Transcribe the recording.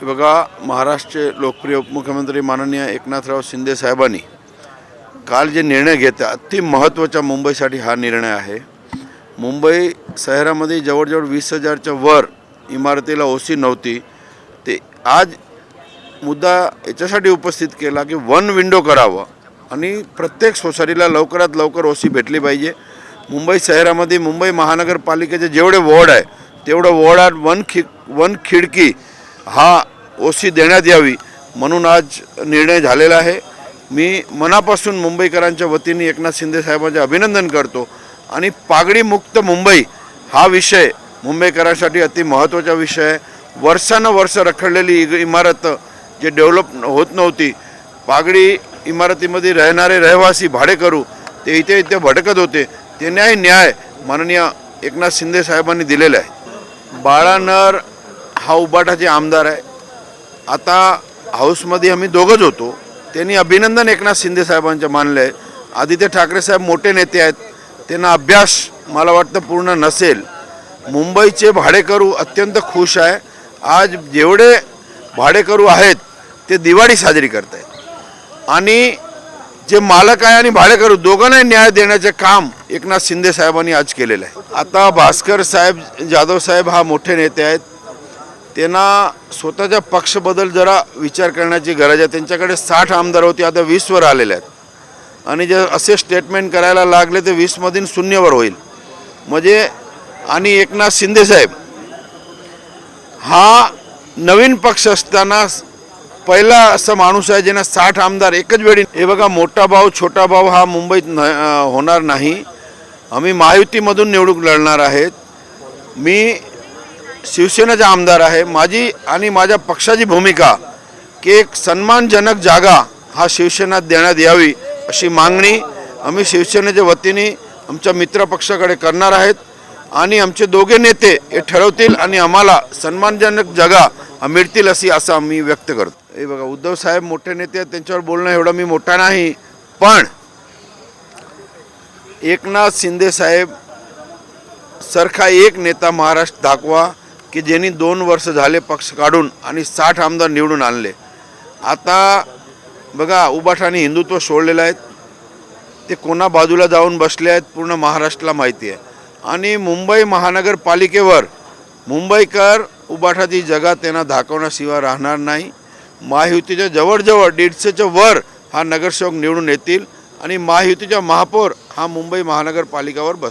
हे बघा महाराष्ट्रचे लोकप्रिय उपमुख्यमंत्री माननीय एकनाथराव शिंदे साहेबांनी काल जे निर्णय घेतला अति महत्त्वाचा मुंबईसाठी हा निर्णय आहे. मुंबई शहरामध्ये जवळजवळ वीस हजारच्या वर इमारतीला ओसी नव्हती. ते आज मुद्दा याच्यासाठी उपस्थित केला की वन विंडो करावं आणि प्रत्येक सोसायटीला लवकरात लवकर ओसी भेटली पाहिजे. मुंबई शहरामध्ये मुंबई महानगरपालिकेचे जेवढे वॉर्ड आहे तेवढं वॉर्डात वन खि वन खिडकी हा ओसी देण्यात यावी म्हणून आज निर्णय झालेला आहे. मी मनापासून मुंबईकरांच्या वतीने एकनाथ शिंदे साहेबांचे अभिनंदन करतो आणि पागडीमुक्त मुंबई हा विषय मुंबईकरांसाठी अति महत्त्वाचा विषय आहे. वर्षानुवर्ष रखडलेली इमारत जे डेव्हलप होत नव्हती पागडी इमारतीमध्ये राहणारे रहिवासी भाडेकरू ते इथे इथे भटकत होते. ते न्याय न्याय माननीय एकनाथ शिंदे साहेबांनी दिलेला आहे. बाळानर हा उबाटाचे आमदार आहे. आता हाऊसमध्ये आम्ही दोघंच होतो. त्यांनी अभिनंदन एकनाथ शिंदे साहेबांचं मानलं आहे. आदित्य ठाकरे साहेब मोठे नेते आहेत. त्यांना अभ्यास मला वाटतं पूर्ण नसेल. मुंबईचे भाडेकरू अत्यंत खुश आहे. आज जेवढे भाडेकरू आहेत ते दिवाळी साजरी करत आहेत आणि जे मालक आहे आणि भाडेकरू दोघांनाही न्याय देण्याचे काम एकनाथ शिंदे साहेबांनी आज केलेलं आहे. आता भास्कर साहेब जाधव साहेब हा मोठे नेते आहेत. त्यांना स्वतःच्या पक्षबद्दल जरा विचार करण्याची गरज आहे. त्यांच्याकडे साठ आमदार होते आता वीसवर आलेले आहेत. आणि जे असे स्टेटमेंट करायला लागले ते वीसमधून शून्यवर होईल. म्हणजे आणि एकनाथ शिंदेसाहेब हा नवीन पक्ष असताना पहिला असा माणूस आहे ज्यांना साठ आमदार एकच वेळी हे बघा मोठा भाऊ छोटा भाऊ हा मुंबईत न होणार नाही. आम्ही महायुतीमधून निवडणूक लढणार आहेत. मी शिवसेनेचा आमदार आहे. माझी आणि माझ्या पक्षाची भूमिका की एक सन्मानजनक जागा हा शिवसेना देण्यात यावी अशी मागणी आम्ही शिवसेनेच्या वतीने आमच्या मित्रपक्षाकडे करणार आहेत. आणि आमचे दोघे नेते हे ठरवतील आणि आम्हाला सन्मानजनक जागा मिळतील अशी असं आम्ही व्यक्त करतो. हे बघा उद्धव साहेब मोठे नेते त्यांच्यावर बोलणं एवढं मी मोठा नाही. पण एकनाथ शिंदे साहेब सारखा एक नेता महाराष्ट्र दाखवा. की ज्यांनी दोन वर्ष झाले पक्ष काढून आणि साठ आमदार निवडून आणले. आता बघा उबाठाने हिंदुत्व सोडलेलं आहेत. ते कोणा बाजूला जाऊन बसले आहेत पूर्ण महाराष्ट्राला माहिती आहे. आणि मुंबई महानगरपालिकेवर मुंबईकर उबाठाची जगा त्यांना दाखवण्याशिवाय राहणार नाही. महायुतीच्या जवळजवळ दीडशेच्या वर हा नगरसेवक निवडून येतील आणि महायुतीच्या महापौर हा मुंबई महानगरपालिकावर बस